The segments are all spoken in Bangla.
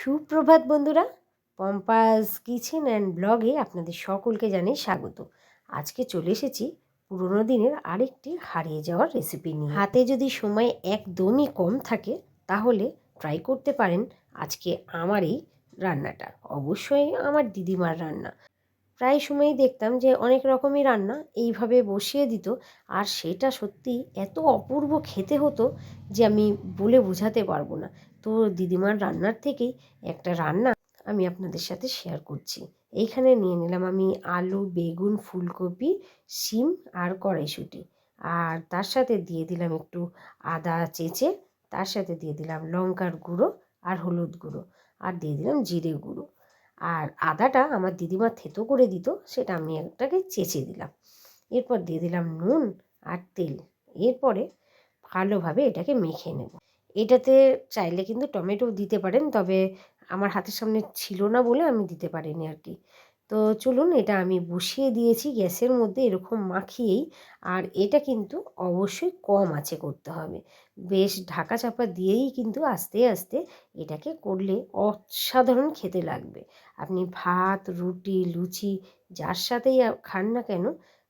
সুপ্রভাত বন্ধুরা, পম্পাস কিচেন অ্যান্ড ব্লগে আপনাদের সকলকে জানিয়ে স্বাগত। আজকে চলে এসেছি পুরোনো দিনের আরেকটি হারিয়ে যাওয়ার রেসিপি নিয়ে। হাতে যদি সময় একদমই কম থাকে, তাহলে ট্রাই করতে পারেন আজকে আমার এই রান্নাটা। অবশ্যই আমার দিদিমার রান্না। প্রায় সময়ই দেখতাম যে অনেক রকমই রান্না এইভাবে বসিয়ে দিত। আর সেটা সত্যি এত অপূর্ব খেতে হতো যে আমি বলে বোঝাতে পারব না। তো দিদিমার রান্নার থেকেই একটা রান্না আমি আপনাদের সাথে শেয়ার করছি। এইখানে নিয়ে নিলাম আমি আলু, বেগুন, ফুলকপি, শিম আর কড়াইশুঁটি। আর তার সাথে দিয়ে দিলাম একটু আদা, চেঁচে। তার সাথে দিয়ে দিলাম লঙ্কার গুঁড়ো আর হলুদ গুঁড়ো। আর দিয়ে দিলাম জিরে গুঁড়ো। আর আদাটা আমার দিদিমা থেতো করে দিত, সেটা আমি একটাকে চেঁচে দিলাম। এরপর দিয়ে দিলাম নুন আর তেল। এরপরে ভালোভাবে এটাকে মেখে নেব। এটাতে চাইলে কিন্তু টমেটো দিতে পারেন, তবে আমার হাতের সামনে ছিল না বলে আমি দিতে পারিনি আর কি। তো চলুন এটা আমি বসিয়ে দিয়েছি গ্যাসের মধ্যে এরকম মাখিয়েই। আর এটা কিন্তু অবশ্যই কম আছে করতে হবে। বেশ ঢাকা চাপা দিয়েই কিন্তু আস্তে আস্তে এটাকে করলে অসাধারণ খেতে লাগবে। আপনি ভাত, রুটি, লুচি, যার সাথেই খান না কেন,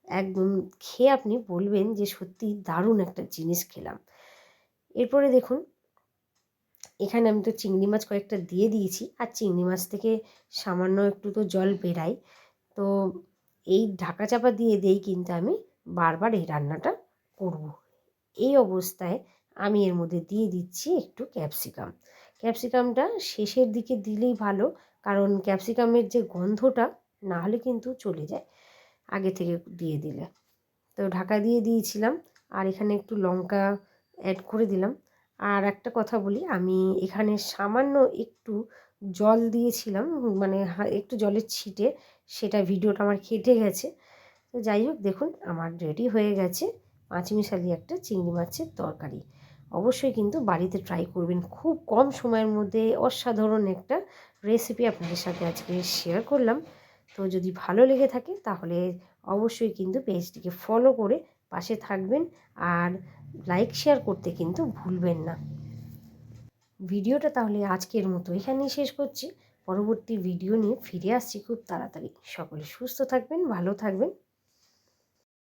একদম খেয়ে আপনি বলবেন যে সত্যি দারুণ একটা জিনিস খেলাম। এরপরে দেখুন এখানে আমি তো চিংড়ি মাছ কয়েকটা দিয়ে দিয়েছি। আর চিংড়ি মাছ থেকে সামান্য একটু তো জল বেরাই। তো এই ঢাকা চাপা দিয়ে দিয়েই কিন্তু আমি বারবার এই রান্নাটা করব। এই অবস্থায় আমি এর মধ্যে দিয়ে দিচ্ছি একটু ক্যাপসিকাম। ক্যাপসিকামটা শেষের দিকে দিলেই ভালো, কারণ ক্যাপসিকামের যে গন্ধটা না হলে কিন্তু চলে যায় আগে থেকে দিয়ে দিলে। তো ঢাকা দিয়ে দিয়েছিলাম, আর এখানে একটু লঙ্কা অ্যাড করে দিলাম। আর একটা কথা বলি, আমি এখানে সামান্য একটু জল দিয়েছিলাম মানে একটু জলের ছিটে সেটা ভিডিওটা আমার কেটে গেছে। তো যাই হোক, দেখুন, আমার রেডি হয়ে গেছে পাঁচমিশালি একটা চিংড়ি মাছের তরকারি। অবশ্যই কিন্তু বাড়িতে ট্রাই করবেন, খুব কম সময়ের মধ্যে অসাধারণ একটা রেসিপি আপনাদের সাথে আজকে শেয়ার করলাম। তো যদি ভালো লেগে থাকে, তাহলে অবশ্যই কিন্তু পেজটিকে ফলো করে পাশে থাকবেন আর লাইক শেয়ার করতে কিন্তু ভুলবেন না। ভিডিওটা তাহলে আজকের মতো এখানেই শেষ করছি। পরবর্তী ভিডিও নিয়ে ফিরে আসছি খুব তাড়াতাড়ি। সকলে সুস্থ থাকবেন, ভালো থাকবেন।